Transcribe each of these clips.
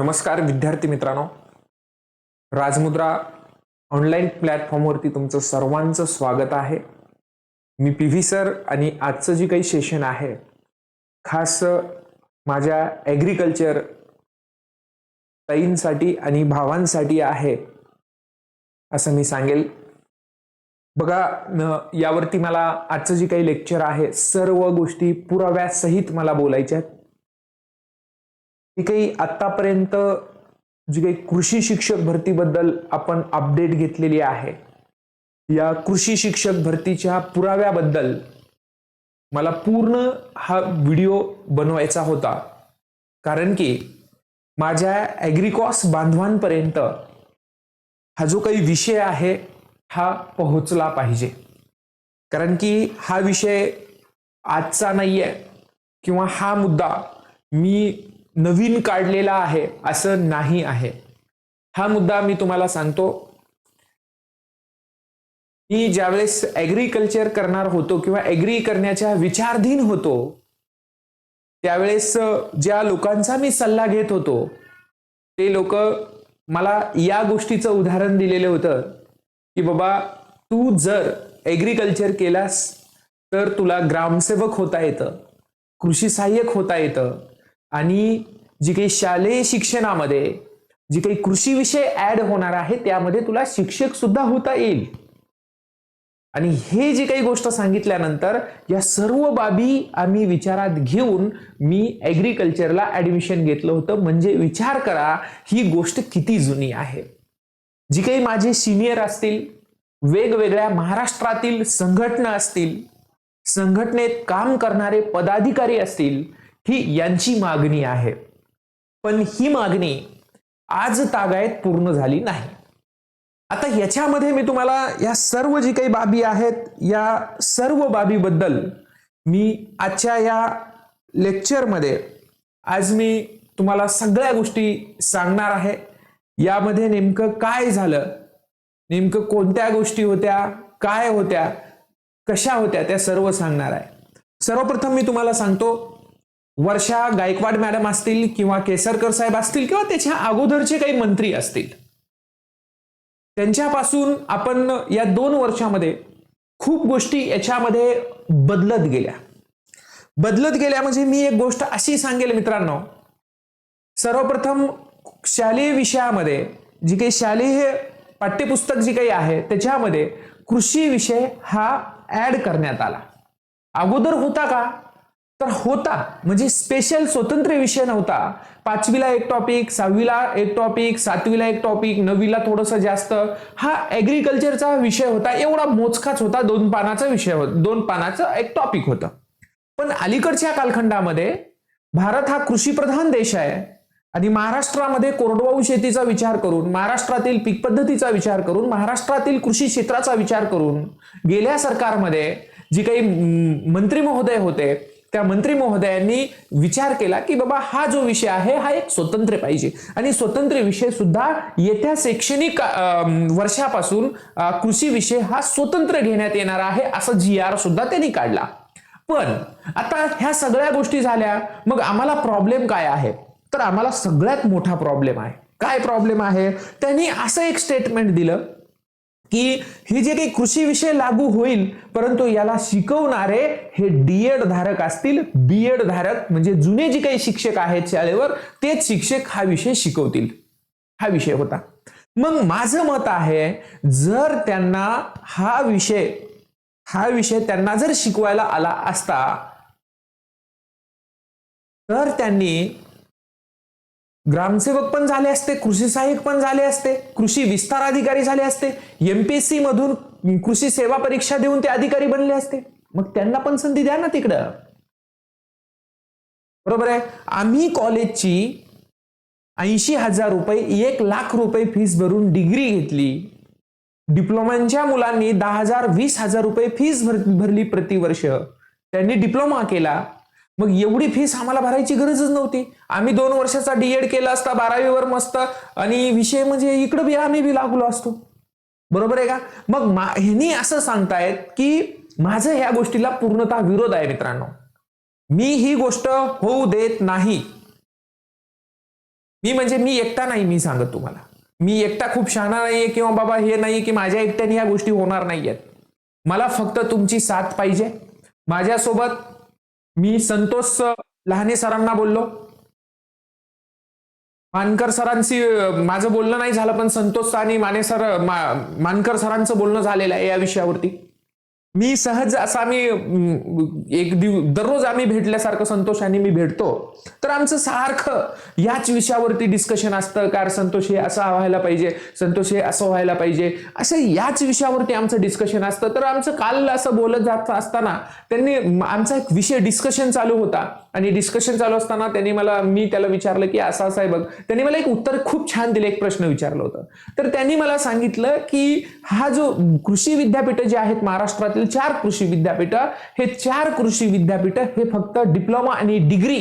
नमस्कार विद्यार्थी मित्रांनो. राजमुद्रा ऑनलाईन प्लॅटफॉर्मवरती तुमचं सर्वांचं स्वागत आहे. मी पी व्ही सर आणि आजचं जे काही सेशन आहे खास माझ्या ॲग्रिकल्चर ताईंसाठी आणि भावांसाठी आहे असं मी सांगेल. बघा यावरती मला आजचं जे काही लेक्चर आहे सर्व गोष्टी पुराव्यासहित मला बोलायच्या आहेत. ही काही आतापर्यंत जी काही कृषी शिक्षक भरतीबद्दल आपण अपडेट घेतलेली आहे या कृषी शिक्षक भरतीच्या पुराव्याबद्दल मला पूर्ण हा व्हिडिओ बनवायचा होता. कारण की माझ्या ॲग्रिकॉस बांधवांपर्यंत हा जो काही विषय आहे हा पोहोचला पाहिजे. कारण की हा विषय आजचा नाही आहे किंवा हा मुद्दा मी नवीन काढलेला आहे असं नाही आहे. हा मुद्दा मी तुम्हाला सांगतो. मी ज्यावेळेस ॲग्रिकल्चर करणार होतो किंवा ॲग्री करण्याच्या विचारधीन होतो त्यावेळेस ज्या लोकांचा मी सल्ला घेत होतो ते लोक मला या गोष्टीचं उदाहरण दिलेलं होतं की बाबा तू जर ॲग्रिकल्चर केलास तर तुला ग्रामसेवक होता येतं कृषी सहाय्यक होता येतं आणि जी काही शालेय शिक्षणामध्ये जी काही कृषी विषय ऍड होणार आहे त्यामध्ये तुला शिक्षक सुद्धा होता येईल. आणि हे जी काही गोष्ट सांगितल्यानंतर या सर्व बाबी आम्ही विचारात घेऊन मी ॲग्रिकल्चरला ऍडमिशन घेतलं होतं. म्हणजे विचार करा ही गोष्ट किती जुनी आहे. जी काही माझे सिनियर असतील वेगवेगळ्या महाराष्ट्रातील संघटना असतील संघटनेत काम करणारे पदाधिकारी असतील ही यांची मागणी आहे. पण ही मागणी आज तागायत पूर्ण झाली नाही. आता याच्यामध्ये मी तुम्हाला या सर्व जी काही बाबी आहेत या सर्व बाबीबद्दल मी आजच्या या लेक्चरमध्ये आज मी तुम्हाला सगळ्या गोष्टी सांगणार आहे. यामध्ये नेमकं काय झालं नेमकं कोणत्या गोष्टी होत्या काय होत्या कशा होत्या त्या सर्व सांगणार आहे. सर्वप्रथम मी तुम्हाला सांगतो वर्षा गायकवाड मॅडम असतील किंवा केसरकर साहेब असतील किंवा त्याच्या अगोदरचे काही मंत्री असतील. त्यांच्यापासून आपण या दोन वर्षामध्ये खूप गोष्टी याच्यामध्ये बदलत गेल्या. बदलत गेल्या म्हणजे मी एक गोष्ट अशी सांगेल मित्रांनो. सर्वप्रथम शालेय विषयामध्ये जी काही शालेय पाठ्यपुस्तक जी काही आहे त्याच्यामध्ये कृषी विषय हा ऍड करण्यात आला. अगोदर होता का? तर होता. म्हणजे स्पेशल स्वतंत्र विषय नव्हता. पाचवीला एक टॉपिक सहावीला एक टॉपिक सातवीला एक टॉपिक नववीला थोडंसं जास्त. हा ॲग्रिकल्चरचा विषय होता. एवढा मोजकाच होता. दोन पानाचा विषय होता. दोन पानाचं एक टॉपिक होतं. पण अलीकडच्या कालखंडामध्ये भारत हा कृषीप्रधान देश आहे. आणि महाराष्ट्रामध्ये कोरडवाहू शेतीचा विचार करून महाराष्ट्रातील पीक पद्धतीचा विचार करून महाराष्ट्रातील कृषी क्षेत्राचा विचार करून गेल्या सरकारमध्ये जी काही मंत्री महोदय होते त्या मंत्री महोदयांनी विचार केला की बाबा हा जो विषय आहे हा एक स्वतंत्र पाहिजे. आणि स्वतंत्र विषय सुद्धा येत्या शैक्षणिक वर्षापासून कृषी विषय हा स्वतंत्र घेण्यात येणार आहे असं जी आर सुद्धा त्यांनी काढला. पण आता ह्या सगळ्या गोष्टी झाल्या मग आम्हाला प्रॉब्लेम काय आहे? तर आम्हाला सगळ्यात मोठा प्रॉब्लेम आहे. काय प्रॉब्लेम आहे? त्यांनी असं एक स्टेटमेंट दिलं की हे जे काही कृषी विषय लागू होईल परंतु याला शिकवणारे हे डीएड धारक असतील. बीएड धारक म्हणजे जुने जे काही शिक्षक आहेत शाळेवर तेच शिक्षक हा विषय शिकवतील. हा विषय होता. मग माझं मत आहे जर त्यांना हा विषय हा विषय त्यांना जर शिकवायला आला असता तर त्यांनी ग्रामसेवक पण झाले असते कृषी सहाय्यक पण झाले असते कृषी विस्तार अधिकारी झाले असते एमपीएससी मधून कृषी सेवा परीक्षा देऊन ते अधिकारी बनले असते. मग त्यांना पण संधी द्या ना तिकडं. बरोबर आहे? आम्ही कॉलेजची ऐंशी हजार रुपये एक लाख रुपये फीस भरून डिग्री घेतली. डिप्लोमांच्या मुलांनी दहा हजार वीस हजार रुपये फीस भर भरली प्रतिवर्ष. त्यांनी डिप्लोमा केला. मग एवढी फीस आम्हाला भरायची गरजच नव्हती. आम्ही दोन वर्षाचा डीएड केला असता बारावीवर मस्त. आणि विषय म्हणजे इकडं बी आम्ही बी लागलो असतो. बरोबर आहे का? मग मा- ह्यांनी असं सांगतायत की माझं ह्या गोष्टीला पूर्णतः विरोध आहे मित्रांनो. मी ही गोष्ट होऊ देत नाही. मी म्हणजे मी एकटा नाही मी सांगत तुम्हाला. मी एकटा खूप शहाणा नाहीये किंवा बाबा हे नाही की माझ्या एकट्याने ह्या गोष्टी होणार नाहीयेत. मला फक्त तुमची साथ पाहिजे. माझ्यासोबत मी संतोष लहाने सरांना बोललो. मानकर सरांशी माझं बोलणं नाही झालं पण संतोष आणि माने सर मा- मानकर सरांचं बोलणं झालेलं आहे या विषयावरती. मी सहज असं आम्ही एक दिव दररोज आम्ही भेटल्यासारखं संतोष आणि मी भेटतो. तर आमचं सारखं याच विषयावरती डिस्कशन असतं कार संतोष हे असं व्हायला पाहिजे संतोष हे असं व्हायला पाहिजे. असं याच विषयावरती आमचं डिस्कशन असतं. तर आमचं काल असं बोलत जात असताना त्यांनी आमचा एक विषय डिस्कशन चालू होता. आणि डिस्कशन चालू असताना त्यांनी मला मी त्याला विचारलं की असं असं आहे बघ. त्यांनी मला एक उत्तर खूप छान दिलं एक प्रश्न विचारलं होतं. तर त्यांनी मला सांगितलं की हा जो कृषी विद्यापीठ जे आहेत महाराष्ट्रातील चार कृषी विद्यापीठ हे चार कृषी विद्यापीठ हे फक्त डिप्लोमा आणि डिग्री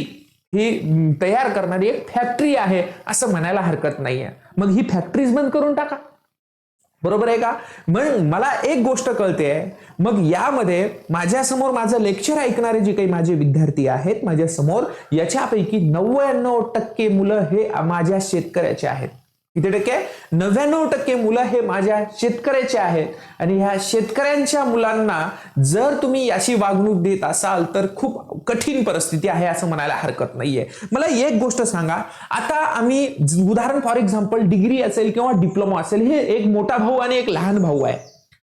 ही तयार करणारी एक फॅक्टरी आहे असं म्हणायला हरकत नाहीये. मग ही फॅक्टरीज बंद करून टाका. बरोबर आहे का? मग मला एक गोष्ट कळते. मग यामध्ये माझ्यासमोर माझं लेक्चर ऐकणारे जे काही माझे विद्यार्थी आहेत माझ्यासमोर याच्यापैकी नव्याण्णव टक्के मुलं हे माझ्या शेतकऱ्याचे आहेत. किती टक्के नव्याण्णव टक्के मुलं हे माझ्या शेतकऱ्याचे आहेत. आणि ह्या शेतकऱ्यांच्या मुलांना जर तुम्ही याची वागणूक देत असाल तर खूप कठीण परिस्थिती आहे असं म्हणायला हरकत नाहीये. मला एक गोष्ट सांगा. आता आम्ही उदाहरण फॉर एक्झाम्पल डिग्री असेल किंवा डिप्लोमा असेल हे एक मोठा भाऊ आणि एक लहान भाऊ आहे.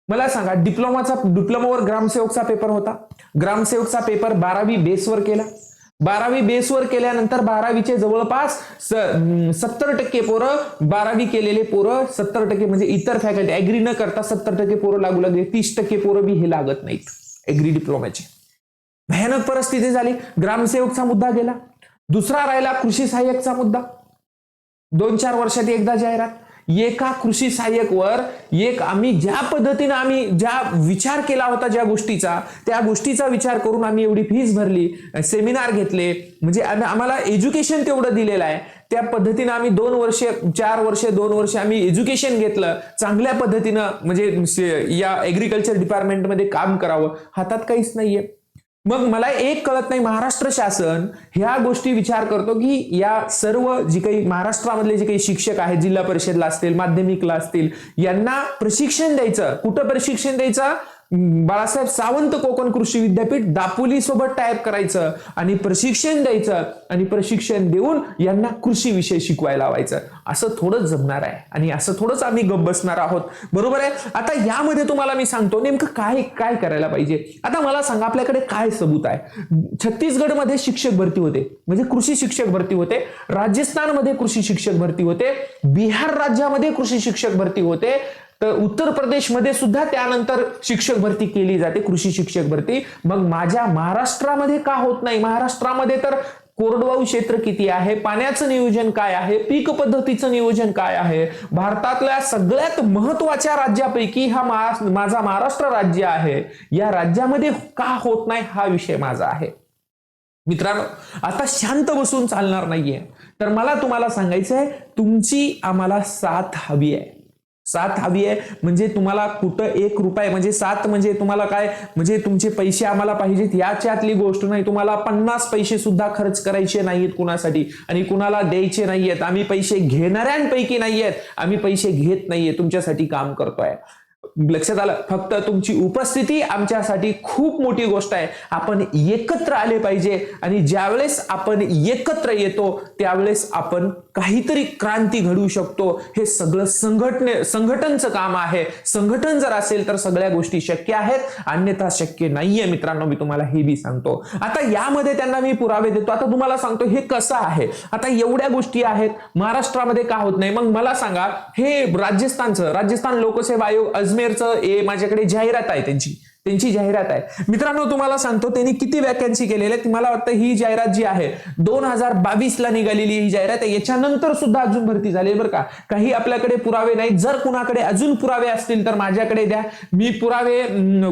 मला सांगा डिप्लोमाचा डिप्लोमावर ग्रामसेवकचा पेपर होता? ग्रामसेवकचा पेपर बारावी बेसवर केला. बारावी बेसवर केल्यानंतर बारावीचे जवळपास सत्तर टक्के पोरं बारावी केलेले पोरं सत्तर टक्के म्हणजे इतर फॅकल्टी ऍग्री न करता सत्तर टक्के पोरं लागू लागले. तीस टक्के पोरं बी हे लागत नाहीत. ऍग्री डिप्लोमाचे भयानक परिस्थिती झाली. ग्रामसेवकचा मुद्दा गेला. दुसरा राहिला कृषी सहाय्यकचा मुद्दा. दोन चार वर्षात एकदा जाहिरात. एका कृषी सहाय्यकवर एक आम्ही ज्या पद्धतीनं आम्ही ज्या विचार केला होता ज्या गोष्टीचा त्या गोष्टीचा विचार करून आम्ही एवढी फीस भरली सेमिनार घेतले. म्हणजे आम्हाला एज्युकेशन तेवढं दिलेलं आहे. त्या पद्धतीनं आम्ही दोन वर्षे चार वर्षे दोन वर्ष आम्ही एज्युकेशन घेतलं. चांगल्या पद्धतीनं म्हणजे या ॲग्रिकल्चर डिपार्टमेंटमध्ये काम करावं. हातात काहीच नाहीये. मग मला एक कळत नाही महाराष्ट्र शासन ह्या गोष्टी विचार करतो की या सर्व जी काही महाराष्ट्रामधले जे काही शिक्षक आहेत जिल्हा परिषदला असतील माध्यमिकला असतील यांना प्रशिक्षण द्यायचं. कुठं प्रशिक्षण द्यायचं? बाळासाहेब सावंत कोकण कृषी विद्यापीठ दापोली सोबत टाईप करायचं आणि प्रशिक्षण द्यायचं आणि प्रशिक्षण देऊन यांना कृषी विषय शिकवायला लावायचं. असं थोडंच जमणार आहे आणि असं थोडंच आम्ही गप बसणार आहोत. बरोबर आहे? आता यामध्ये तुम्हाला मी सांगतो नेमकं काय काय करायला पाहिजे? आता मला सांगा आपल्याकडे काय सबूत आहे? छत्तीसगडमध्ये शिक्षक भरती होते. म्हणजे कृषी शिक्षक भरती होते. राजस्थानमध्ये कृषी शिक्षक भरती होते. बिहार राज्यामध्ये कृषी शिक्षक भरती होते. तर उत्तर प्रदेशमध्ये सुद्धा त्यानंतर शिक्षक भरती केली जाते कृषी शिक्षक भरती. मग माझ्या महाराष्ट्रामध्ये का होत नाही? महाराष्ट्रामध्ये तर कोरडवाहू क्षेत्र किती आहे? पाण्याचं नियोजन काय आहे? पीक पद्धतीचं नियोजन काय आहे? भारतातल्या सगळ्यात महत्त्वाच्या राज्यापैकी हा माझा महाराष्ट्र राज्य आहे. या राज्यामध्ये का होत नाही हा विषय माझा आहे. मित्रांनो आता शांत बसून चालणार नाहीये. तर मला तुम्हाला सांगायचं आहे तुमची आम्हाला साथ हवी आहे. साथ हवी आहे. म्हणजे तुम्हाला कुठं एक रुपये म्हणजे सात म्हणजे तुम्हाला काय? म्हणजे तुमचे पैसे आम्हाला पाहिजेत. याच्यातली गोष्ट नाही. तुम्हाला पन्नास पैसे सुद्धा खर्च करायचे नाहीयेत कुणासाठी. आणि कुणाला द्यायचे नाहीयेत. आम्ही पैसे घेणाऱ्यांपैकी नाहीयेत. आम्ही पैसे घेत नाहीये. तुमच्यासाठी काम करतोय. लक्षात आलं. फक्त तुमची उपस्थिती आमच्यासाठी खूप मोठी गोष्ट आहे. आपण एकत्र आले पाहिजे आणि ज्यावेळेस आपण एकत्र येतो त्यावेळेस आपण काहीतरी क्रांती घडवू शकतो. हे सगळं संघटने संघटनचं काम आहे. संघटन जर असेल तर सगळ्या गोष्टी शक्य आहेत. अन्यथा शक्य नाहीये मित्रांनो. मी तुम्हाला हे बी सांगतो. आता यामध्ये त्यांना मी पुरावे देतो. आता तुम्हाला सांगतो हे कसं आहे? आता एवढ्या गोष्टी आहेत. महाराष्ट्रामध्ये का होत नाही? मग मला सांगा हे राजस्थानचं राजस्थान लोकसेवा आयोग प्लेअरचं ए माझ्याकडे जाहिरात आहे त्यांची. त्यांची जाहिरात आहे. मित्रांनो तुम्हाला सांगतो त्यांनी किती वॅकन्सी केलेल्या आहेत. मला वाटतं ही जाहिरात जी आहे दोन हजार बावीस ला निघालेली ही जाहिरात आहे. याच्यानंतर सुद्धा अजून भरती झाली बरं का. काही आपल्याकडे पुरावे नाही जर कुणाकडे अजून पुरावे असतील तर माझ्याकडे द्या. मी पुरावे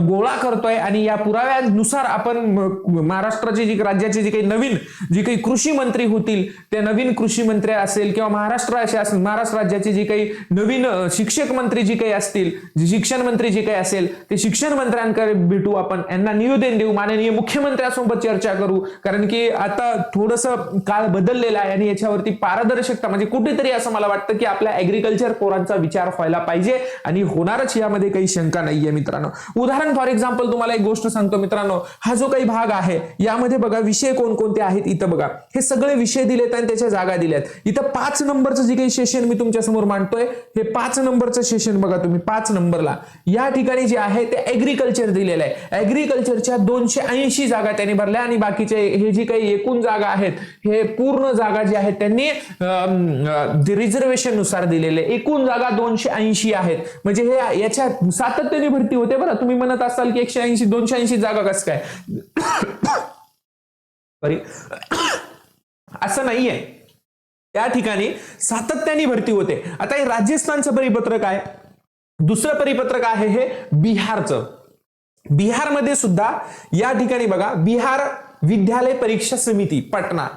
गोळा करतोय आणि या पुराव्यानुसार आपण महाराष्ट्राची महाराष्ट्राचे जी राज्याचे जे काही नवीन जी काही कृषी मंत्री होतील त्या नवीन कृषी मंत्री असेल किंवा महाराष्ट्र महाराष्ट्र राज्याचे जे काही नवीन शिक्षक मंत्री जे काही असतील शिक्षण मंत्री जे काही असेल ते शिक्षण मंत्र्यांकडे मुख्यमंत्र्याला भेटू आपण यांना निवेदन देऊ. माननीय मुख्यमंत्र्यासोबत चर्चा करू. कारण की आता थोडस काळ बदललेला आहे आणि याच्यावरती पारदर्शकता म्हणजे कुठेतरी असं मला वाटतं की आपल्या ऍग्रिकल्चर पोरांचा विचार व्हायला पाहिजे आणि होणारच यामध्ये काही शंका नाहीये मित्रांनो. उदाहरण फॉर एक्झाम्पल तुम्हाला एक गोष्ट सांगतो मित्रांनो. हा जो काही भाग आहे यामध्ये बघा विषय कोणकोणते आहेत इथं बघा. हे सगळे विषय दिलेत आणि त्याच्या जागा दिल्यात. इथं पाच नंबरचं जे काही सेशन मी तुमच्यासमोर मांडतोय हे पाच नंबरचं सेशन बघा तुम्ही पाच नंबरला. या ठिकाणी जे आहे ते ऍग्रिकल्चर दिलेलं आहे. ऍग्रिकल्चरच्या दोनशे ऐंशी जागा त्यांनी भरल्या आणि बाकीचे हे जी काही एकूण जागा आहेत हे पूर्ण जागा जी आहेत त्यांनी रिझर्वेशननुसार दिलेले. एकूण जागा दोनशे ऐंशी आहेत. म्हणजे हे याच्या सातत्याने भरती होते बरं. तुम्ही म्हणत असाल की एकशे ऐंशी दोनशे ऐंशी जागा कसं काय? सॉरी असं नाहीये. त्या ठिकाणी सातत्याने भरती होते. आता हे राजस्थानचं परिपत्रक आहे. दुसरं परिपत्रक आहे हे बिहारचं. बिहारमध्ये सुद्धा या ठिकाणी बघा बिहार विद्यालय परीक्षा समिती पटना.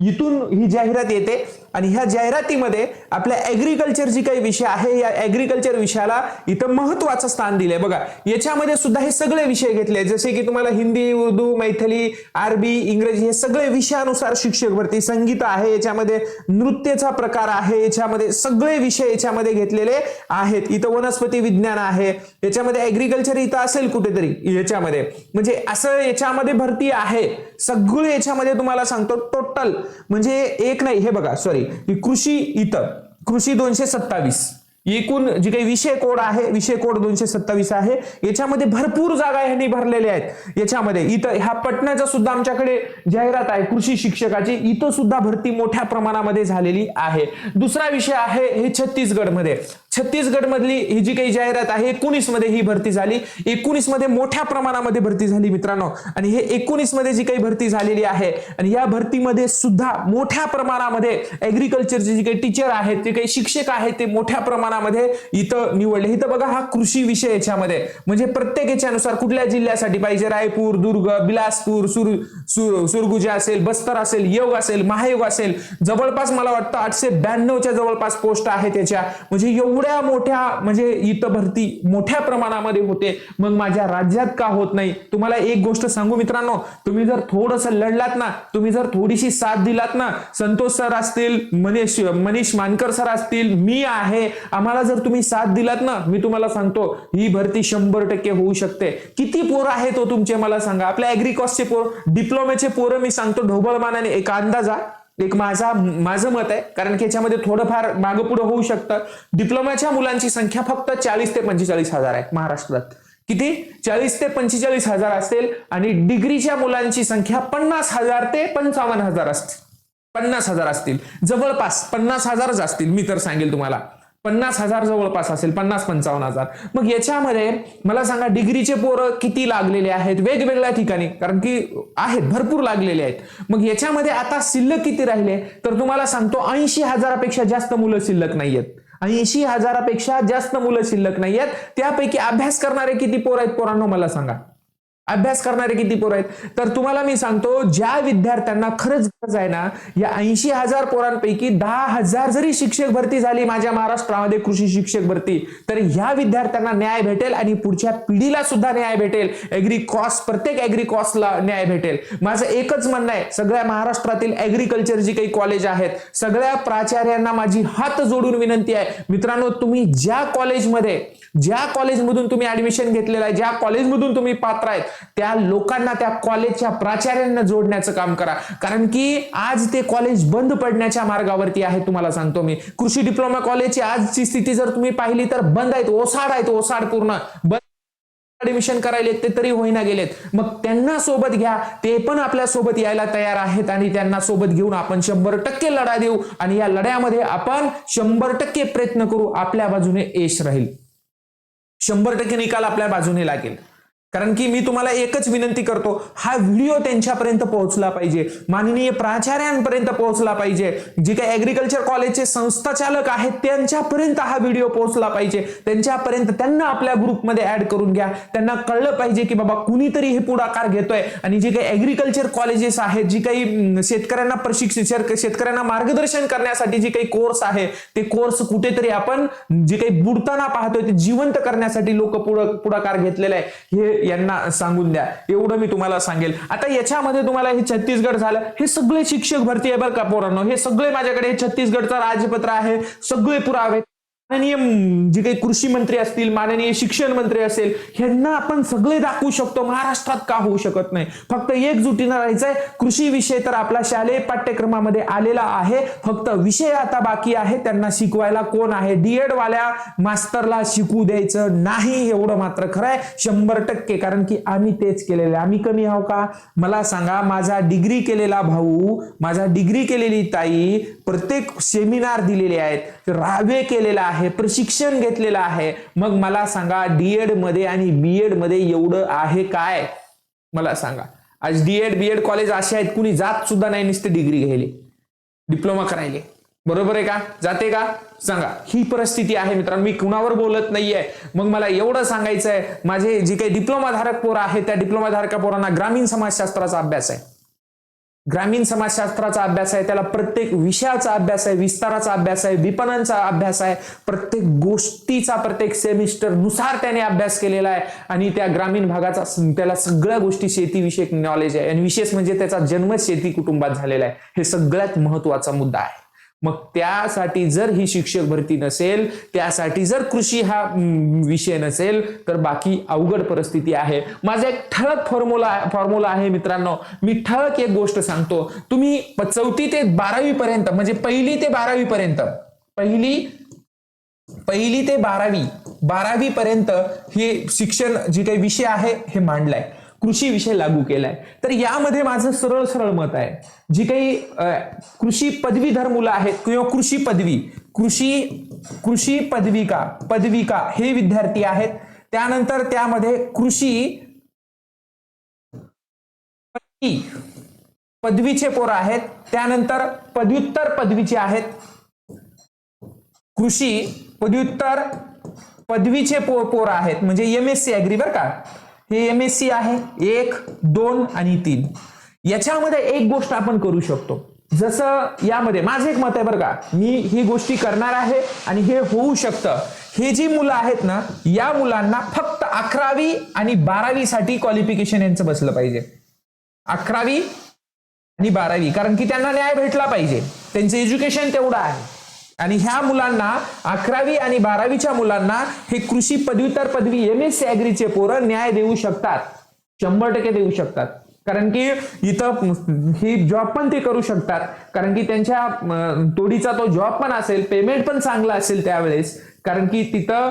इथून ही जाहिरात येते आणि ह्या जाहिरातीमध्ये आपल्या ऍग्रीकल्चर जी काही विषय आहे या ऍग्रीकल्चर विषयाला इथं महत्वाचं स्थान दिलंय. बघा याच्यामध्ये सुद्धा हे सगळे विषय घेतले जसे की तुम्हाला हिंदी उर्दू मैथिली अरबी इंग्रजी हे सगळे विषयानुसार शिक्षक भरती संगीत आहे याच्यामध्ये नृत्याचा प्रकार आहे याच्यामध्ये सगळे विषय याच्यामध्ये घेतलेले आहेत. इथं वनस्पती विज्ञान आहे याच्यामध्ये ऍग्रीकल्चर इथं असेल कुठेतरी याच्यामध्ये. म्हणजे असं याच्यामध्ये भरती आहे. सगळे याच्यामध्ये तुम्हाला सांगतो टोटल म्हणजे एक नाही हे बघा सॉरी कृषी इथं कृषी दोनशे सत्तावीस. एकूण जे काही विषय कोड आहे विषय कोड दोनशे सत्तावीस आहे. याच्यामध्ये भरपूर जागा ह्यांनी भरलेल्या आहेत. याच्यामध्ये इथं ह्या पटण्याचा सुद्धा आमच्याकडे जाहिरात आहे कृषी शिक्षकाची. इथं सुद्धा भरती मोठ्या प्रमाणामध्ये झालेली आहे. दुसरा विषय आहे हे छत्तीसगडमध्ये. छत्तीसगड मधली ही जी काही जाहिरात आहे एकोणीसमध्ये ही भरती झाली. एकोणीसमध्ये मोठ्या प्रमाणामध्ये भरती झाली मित्रांनो. आणि हे एकोणीसमध्ये जी काही भरती झालेली आहे आणि या भरतीमध्ये सुद्धा मोठ्या प्रमाणामध्ये ऍग्रिकल्चरचे जे काही टीचर आहेत जे काही शिक्षक आहेत ते मोठ्या प्रमाणात प्रमाणामध्ये इथं निवडले. इथं बघा हा कृषी विषय याच्यामध्ये. म्हणजे प्रत्येक याच्यानुसार कुठल्या जिल्ह्यासाठी पाहिजे? रायपूर दुर्ग बिलासपूर सुर सुर सुरगुजा असेल बस्तर असेल योग असेल महायोग असेल. जवळपास मला वाटतं आठशे ब्याण्णवच्या जवळपास पोस्ट आहे त्याच्या म्हणजे एवढ्या मोठ्या म्हणजे इथं भरती मोठ्या प्रमाणामध्ये होते. मग माझ्या राज्यात का होत नाही? तुम्हाला एक गोष्ट सांगू मित्रांनो. तुम्ही जर थोडस लढलात ना तुम्ही जर थोडीशी साथ दिलात ना संतोष सर असतील मनीष मनीष मानकर सर असतील मी आहे. आम्हाला जर तुम्ही साथ दिलात ना मी तुम्हाला सांगतो ही भरती शंभर टक्के होऊ शकते. किती पोरं आहेत तो तुमचे मला सांगा. आपल्या अॅग्रिकॉसचे पोर डिप्लोमेचे पोरं मी सांगतो ढोबळमानाने. एक अंदाजा एक माझा माझं मत आहे. कारण की याच्यामध्ये थोडंफार मागं पुढं होऊ शकतं. डिप्लोमाच्या मुलांची संख्या फक्त चाळीस ते पंचेचाळीस हजार आहे महाराष्ट्रात. किती? चाळीस ते पंचेचाळीस हजार असेल आणि डिग्रीच्या मुलांची संख्या पन्नास हजार ते पंचावन्न हजार असतील पन्नास हजार असतील. जवळपास पन्नास हजारच असतील. मी तर सांगेल तुम्हाला. पन्नास हजार जवळपास असेल पन्नास पंचावन्न हजार. मग याच्यामध्ये मला सांगा डिग्रीचे पोरं किती लागलेले आहेत? वेगवेगळ्या ठिकाणी कारण की आहेत भरपूर लागलेले आहेत. मग याच्यामध्ये आता शिल्लक किती राहिले? तर तुम्हाला सांगतो ऐंशी हजारापेक्षा जास्त मुलं शिल्लक नाहीयेत. ऐंशी हजारापेक्षा जास्त मुलं शिल्लक नाहीयेत. त्यापैकी अभ्यास करणारे किती पोर आहेत? पोरांनो मला सांगा. अभ्यास करणारे किती पोर आहेत? तर तुम्हाला मी सांगतो ज्या विद्यार्थ्यांना खरंच गरज आहे ना या ऐंशी हजार पोरांपैकी दहा हजार जरी शिक्षक भरती झाली माझ्या महाराष्ट्रामध्ये कृषी शिक्षक भरती तर ह्या विद्यार्थ्यांना न्याय भेटेल आणि पुढच्या पिढीला सुद्धा न्याय भेटेल. एग्री कॉस्ट प्रत्येक एग्री कॉस्टला न्याय भेटेल. माझं एकच म्हणणं आहे सगळ्या महाराष्ट्रातील ऍग्रिकल्चर जी काही कॉलेज आहेत सगळ्या प्राचार्यांना माझी हात जोडून विनंती आहे. मित्रांनो तुम्ही ज्या कॉलेजमध्ये ज्या कॉलेजमधून तुम्ही ऍडमिशन घेतलेलं आहे ज्या कॉलेजमधून तुम्ही पात्र आहेत त्या लोकांना त्या कॉलेजच्या प्राचार्यांना जोडण्याचं काम करा. कारण की आज ते कॉलेज बंद पडण्याच्या मार्गावरती आहे तुम्हाला सांगतो मी. कृषी डिप्लोमा कॉलेजची आजची स्थिती जर तुम्ही पाहिली तर बंद आहेत ओसाड आहेत ओसाड पूर्ण. बंद ऍडमिशन करायला ते तरी होईना गेलेत. मग त्यांना सोबत घ्या. ते पण आपल्यासोबत यायला तयार आहेत आणि त्यांना सोबत घेऊन आपण शंभर टक्के लढा देऊ. आणि या लढ्यामध्ये आपण शंभर टक्के प्रयत्न करू आपल्या बाजूने यश राहील. शंभर टक्के निकाल आपल्या बाजूने लागेल. कारण की मी तुम्हाला एकच विनंती करतो हा व्हिडिओ त्यांच्यापर्यंत पोहोचला पाहिजे. माननीय प्राचार्यांपर्यंत पोहोचला पाहिजे. जे काही ऍग्रिकल्चर कॉलेजचे संस्थाचालक आहेत त्यांच्यापर्यंत हा व्हिडिओ पोहोचला पाहिजे. त्यांच्यापर्यंत त्यांना आपल्या ग्रुपमध्ये ऍड करून घ्या. त्यांना कळलं पाहिजे की बाबा कुणीतरी हे पुढाकार घेतोय. आणि जे काही ऍग्रिकल्चर कॉलेजेस आहेत जी काही शेतकऱ्यांना प्रशिक्षण शेतकऱ्यांना मार्गदर्शन करण्यासाठी जे काही कोर्स आहे ते कोर्स कुठेतरी आपण जे काही बुडताना पाहतोय ते जिवंत करण्यासाठी लोक पुढाकार घेतलेला आहे. हे यांना सांगून द्या. एवढं मी तुम्हाला सांगेल. आता याच्यामध्ये तुम्हाला हे छत्तीसगड झालं. हे सगळे शिक्षक भरती आहे बरं का पोरांनो. हे सगळे माझ्याकडे हे छत्तीसगडचं राजपत्र आहे. सगळे पुरावे. माननीय जे काही कृषी मंत्री असतील माननीय शिक्षण मंत्री असेल ह्यांना आपण सगळे दाखवू शकतो महाराष्ट्रात का होऊ शकत नाही? फक्त एकजुटीनं राहायचंय. कृषी विषय तर आपला शालेय पाठ्यक्रमामध्ये आलेला आहे. फक्त विषय आता बाकी आहे. त्यांना शिकवायला कोण आहे? डीएड वाल्या मास्तरला शिकू द्यायचं नाही एवढं मात्र खरं आहे. शंभर टक्के. कारण की आम्ही तेच केलेलं आहे. आम्ही कमी आहो का? मला सांगा माझा डिग्री केलेला भाऊ माझा डिग्री केलेली ताई प्रत्येक सेमिनार दिलेले आहेत रावे केलेला आहे प्रशिक्षण घेतलेलं आहे. मग मला सांगा डीएडमध्ये आणि बीएडमध्ये एवढं आहे काय? मला सांगा. आज डीएड बीएड कॉलेज असे आहेत कुणी जात सुद्धा नाही नुसते डिग्री घ्यायले. डिप्लोमा करायले. बरोबर आहे का? जाते का? सांगा. ही परिस्थिती आहे मित्रांनो. मी कुणावर बोलत नाहीये. मग मला एवढं सांगायचं आहे माझे जे काही डिप्लोमा धारक पोरं आहेत त्या डिप्लोमा धारका पोरांना ग्रामीण समाजशास्त्राचा अभ्यास आहे. ग्रामीण समाजशास्त्राचा अभ्यास आहे त्याला प्रत्येक विषयाचा अभ्यास आहे विस्ताराचा अभ्यास आहे विपणनचा अभ्यास आहे प्रत्येक गोष्टीचा प्रत्येक सेमिस्टरनुसार त्याने अभ्यास केलेला आहे. आणि त्या ग्रामीण भागाचा त्याला सगळ्या गोष्टी शेतीविषयक नॉलेज आहे. आणि विशेष म्हणजे त्याचा जन्मच शेती कुटुंबात झालेला आहे. हे सगळ्यात महत्त्वाचा मुद्दा आहे. मग त्यासाठी जर ही शिक्षक भरती नसेल त्यासाठी जर कृषी हा विषय नसेल तर बाकी अवघड परिस्थिती आहे. माझा एक ठळक फॉर्म्युला फॉर्म्युला आहे मित्रांनो. मी ठळक एक गोष्ट सांगतो. तुम्ही चौथी ते बारावी पर्यंत म्हणजे पहिली ते बारावी पर्यंत पहिली पहिली ते बारावी बारावी पर्यंत हे शिक्षण जे काही विषय आहे हे मांडलाय. कृषी विषय लागू केलाय. तर यामध्ये माझं सरळ सरळ मत आहे. जी काही कृषी पदवीधर मुलं आहेत किंवा कृषी पदवी कृषी कृषी पदविका पदविका हे विद्यार्थी आहेत. त्यानंतर त्यामध्ये कृषी पदवीचे पोरं आहेत. त्यानंतर पदव्युत्तर पदवीचे आहेत. कृषी पदव्युत्तर पदवीचे पोर पोर आहेत. म्हणजे एम एस सी अॅग्री बरं का. हे एम एस सी आहे. एक दोन आणि तीन. याच्यामध्ये एक गोष्ट आपण करू शकतो. जसं यामध्ये माझं एक मत आहे बरं का. मी ही गोष्टी करणार आहे आणि हे होऊ शकतं. हे जी मुलं आहेत ना या मुलांना फक्त अकरावी आणि बारावी साठी क्वालिफिकेशन यांचं बसलं पाहिजे. अकरावी आणि बारावी. कारण की त्यांना न्याय भेटला पाहिजे. त्यांचं एज्युकेशन तेवढं आहे. आणि ह्या मुलांना अकरावी आणि बारावीच्या मुलांना हे कृषी पदव्युत्तर पदवी एम एस सी अॅग्रीचे पोरं न्याय देऊ शकतात. शंभर टक्के देऊ शकतात. कारण की इथं ही जॉब पण ते करू शकतात. कारण की त्यांच्या तोडीचा तो जॉब पण असेल पेमेंट पण चांगला असेल त्यावेळेस. कारण की तिथं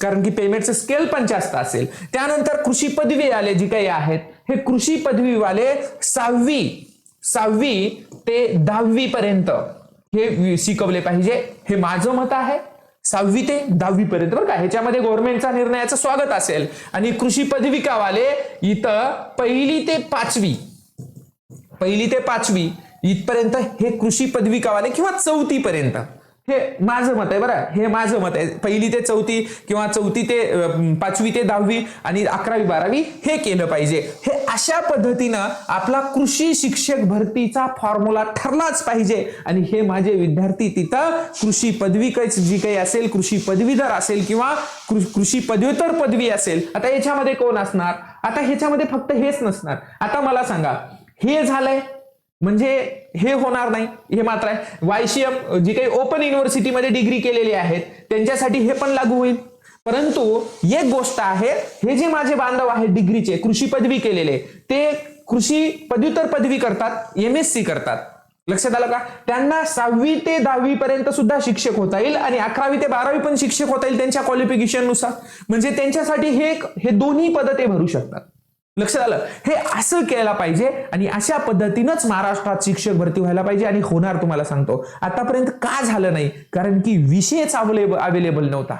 कारण की पेमेंटचं स्केल पण जास्त असेल. त्यानंतर कृषी पदवी आले जी काही आहेत हे कृषी पदवीवाले सहावी सहावी ते दहावी पर्यंत. हे शिकवले पाहिजे. हे माझं मत आहे. सहावी ते दहावी पर्यंत बरं का ह्याच्यामध्ये गव्हर्नमेंटचा निर्णयाचं स्वागत असेल. आणि कृषी पदविकावाले इथं पहिली ते पाचवी पहिली ते पाचवी इथपर्यंत हे कृषी पदविकावाले किंवा चौथी पर्यंत हे माझं मत आहे बरं. हे माझं मत आहे. पहिली ते चौथी किंवा चौथी ते पाचवी ते दहावी आणि अकरावी बारावी हे केलं पाहिजे. हे अशा पद्धतीनं आपला कृषी शिक्षक भरतीचा फॉर्म्युला ठरलाच पाहिजे. आणि हे माझे विद्यार्थी तिथं कृषी पदवी जी काही असेल कृषी पदवीधर असेल किंवा कृषी पदव्युत्तर पदवी असेल आता याच्यामध्ये कोण असणार? आता ह्याच्यामध्ये फक्त हेच नसणार. आता मला सांगा हे झालंय म्हणजे हे होणार नाही हे मात्र आहे. वायसीएम जी काही ओपन युनिव्हर्सिटीमध्ये डिग्री केलेली आहेत त्यांच्यासाठी हे पण लागू होईल. परंतु एक गोष्ट आहे हे जे माझे बांधव आहेत डिग्रीचे कृषी पदवी केलेले ते कृषी पदव्युत्तर पदवी करतात एम एस सी करतात. लक्षात आलं का? त्यांना सहावी ते दहावी पर्यंत सुद्धा शिक्षक होता येईल आणि अकरावी ते बारावी पण शिक्षक होता येईल त्यांच्या क्वालिफिकेशननुसार. म्हणजे त्यांच्यासाठी हे एक- हे दोन्ही पद ते भरू शकतात. लक्षात आलं? हे असं केलं पाहिजे आणि अशा पद्धतीनंच महाराष्ट्रात शिक्षक भरती व्हायला पाहिजे आणि होणार तुम्हाला सांगतो. आतापर्यंत का झालं नाही? कारण की विषयच अवेलेबल अवेलेबल नव्हता.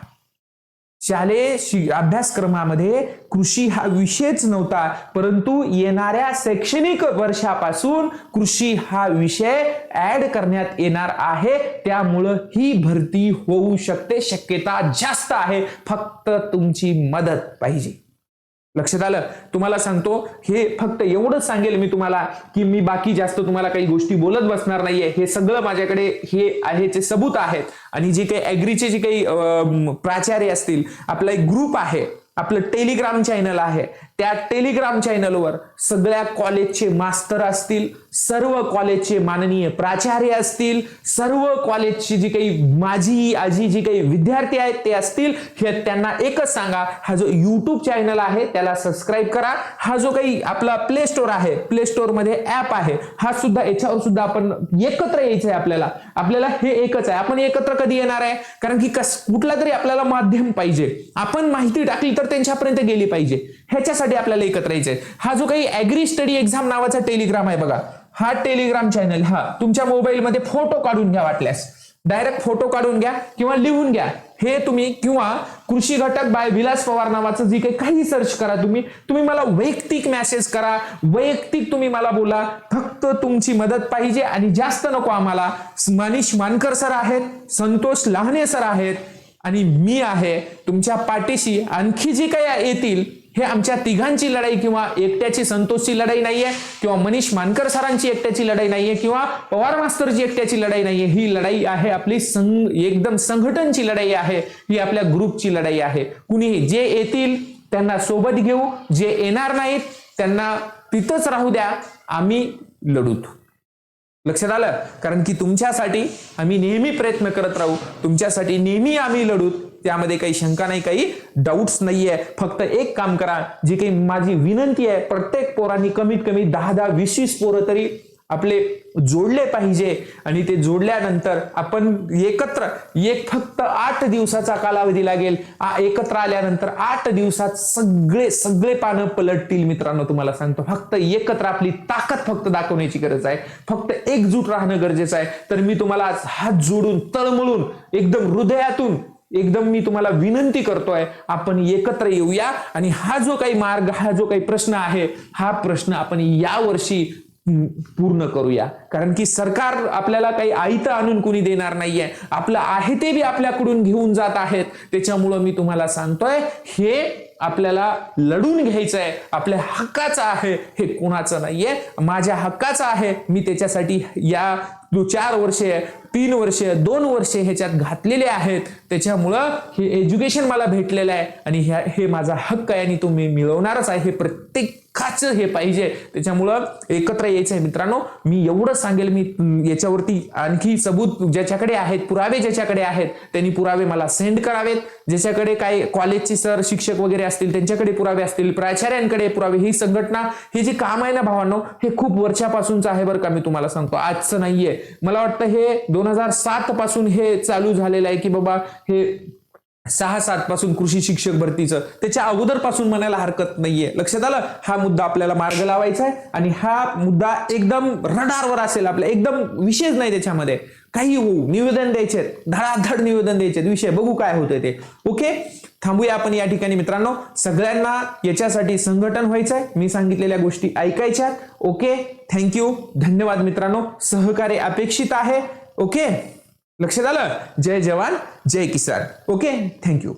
शालेय शि- अभ्यासक्रमामध्ये कृषी हा विषयच नव्हता. परंतु येणाऱ्या शैक्षणिक वर्षापासून कृषी हा विषय ऍड करण्यात येणार आहे. त्यामुळं ही भरती होऊ शकते. शक्यता जास्त आहे. फक्त तुमची मदत पाहिजे. लक्षात आलं? तुम्हाला सांगतो हे फक्त एवढंच सांगेल मी तुम्हाला की मी बाकी जास्त तुम्हाला काही गोष्टी बोलत बसणार नाहीये. हे सगळं माझ्याकडे हे आहे जे सबूत आहेत. आणि जे काही ऍग्रीचे जे काही प्राचार्य असतील आपला एक ग्रुप आहे. आपलं टेलिग्राम चॅनल आहे. त्या टेलिग्राम चॅनलवर सगळ्या कॉलेजचे मास्तर असतील सर्व कॉलेजचे माननीय प्राचार्य असतील सर्व कॉलेजची जी काही माझी आजी जी काही विद्यार्थी आहेत ते असतील हे त्यांना एकच सांगा. हा जो यूट्यूब चॅनल आहे त्याला सबस्क्राईब करा. हा जो काही आपला प्ले स्टोर आहे प्ले स्टोअरमध्ये ऍप आहे हा सुद्धा याच्यावर सुद्धा आपण एकत्र यायचं आहे आपल्याला. आपल्याला हे एकच आहे. आपण एकत्र कधी येणार आहे? कारण की कस कुठला तरी आपल्याला माध्यम पाहिजे. आपण माहिती टाकली तर त्यांच्यापर्यंत गेली पाहिजे. ह्याच्यासाठी आपल्याला एकत्र यायचंय. हा जो काही अॅग्री स्टडी एक्झाम नावाचा टेलिग्राम आहे बघा. हा टेलिग्राम चॅनल हा तुमच्या मोबाईलमध्ये फोटो काढून घ्या वाटल्यास. डायरेक्ट फोटो काढून घ्या किंवा लिहून घ्या. हे तुम्ही किंवा कृषी घटक बाय विलास पवार नावाचं जे काही काही सर्च करा तुम्ही. तुम्ही मला वैयक्तिक मेसेज करा. वैयक्तिक तुम्ही मला बोला. फक्त तुमची मदत पाहिजे आणि जास्त नको आम्हाला. मनीष मानकर सर आहेत संतोष लहाने सर आहेत आणि मी आहे. तुमच्या पाठीशी आणखी जी काही येतील हे आमच्या तिघांची लढाई किंवा एकट्याची संतोषची लढाई नाहीये किंवा मनीष मानकर सरांची एकट्याची लढाई नाहीये किंवा पवार मास्तरची एकट्याची लढाई नाहीये ही लढाई आहे आपली संघ एकदम संघटनची लढाई आहे ही आपल्या ग्रुपची लढाई आहे. कुणीही जे येतील त्यांना सोबत घेऊ जे येणार नाहीत त्यांना तिथंच राहू द्या आम्ही लढूत. लक्षात आलं? कारण की तुमच्यासाठी आम्ही नेहमी प्रयत्न करत राहू तुमच्यासाठी नेहमी आम्ही लढूत. त्यामध्ये काही शंका नाही काही डाऊट्स नाहीये. फक्त एक काम करा जी काही माझी विनंती आहे प्रत्येक पोरांनी कमीत कमी दहा दहा वीस वीस पोरं तरी आपले जोडले पाहिजे. आणि ते जोडल्यानंतर आपण एकत्र एक फक्त आठ दिवसाचा कालावधी लागेल. एकत्र आल्यानंतर आठ दिवसात सगळे सगळे पानं पलटतील मित्रांनो तुम्हाला सांगतो. फक्त एकत्र आपली ताकद फक्त दाखवण्याची गरज आहे. फक्त एकजूट राहणं गरजेचं आहे. तर मी तुम्हाला आज हात जोडून तळमळून एकदम हृदयातून एकदम मी तुम्हाला विनंती करतोय आपण एकत्र येऊया. आणि हा जो काही मार्ग हा जो काही प्रश्न आहे हा प्रश्न आपण यावर्षी वर्षी पूर्ण करूया. कारण की सरकार आपल्याला काही आयतं आणून कुणी देणार नाहीये. आपलं आहे ते बी आपल्याकडून घेऊन जात आहेत. त्याच्यामुळं मी तुम्हाला सांगतोय हे आपल्याला लढून घ्यायचं आहे आपल्या हक्काचं आहे हे कोणाचं नाहीये. माझ्या हक्काचं आहे मी त्याच्यासाठी या जो चार वर्षे तीन वर्षे दोन वर्षे ह्याच्यात घातलेले आहेत त्याच्यामुळं हे एज्युकेशन मला भेटलेलं आहे आणि ह्या हे माझा हक्क आहे आणि तो मी मिळवणारच आहे हे प्रत्येकाचं हे पाहिजे. त्याच्यामुळं एकत्र यायचं आहे मित्रांनो. मी एवढं सांगेल मी याच्यावरती आणखी सबूत ज्याच्याकडे आहेत पुरावे ज्याच्याकडे आहेत त्यांनी पुरावे मला सेंड करावेत. ज्याच्याकडे काही कॉलेजचे सर शिक्षक वगैरे असतील त्यांच्याकडे पुरावे असतील प्राचार्यांकडे पुरावे ही संघटना हे जे काम आहे ना भावांनो हे खूप वर्षापासूनचं आहे बरं का मी तुम्हाला सांगतो. आजचं नाहीये. मला वाटतं हे दोन हजार सात पासून हे चालू झालेलं आहे की बाबा हे सहा सात पासून कृषी शिक्षक भरतीचं. त्याच्या अगोदरपासून म्हणायला हरकत नाहीये. लक्षात आलं? हा मुद्दा आपल्याला मार्ग लावायचा आहे आणि हा मुद्दा एकदम रडारवर असेल आपल्या. एकदम विशेष नाही त्याच्यामध्ये. काही होऊ निवेदन द्यायचे धडाधड निवेदन द्यायचे विषय बघू काय होतंय ते. ओके? थांबूया आपण या ठिकाणी मित्रांनो. सगळ्यांना याच्यासाठी संघटन व्हायचंय. मी सांगितलेल्या गोष्टी ऐकायच्या ओके? थँक्यू धन्यवाद मित्रांनो. सहकार्य अपेक्षित आहे. ओके? लक्षात आलं? जय जवान जय किसान. ओके? थँक्यू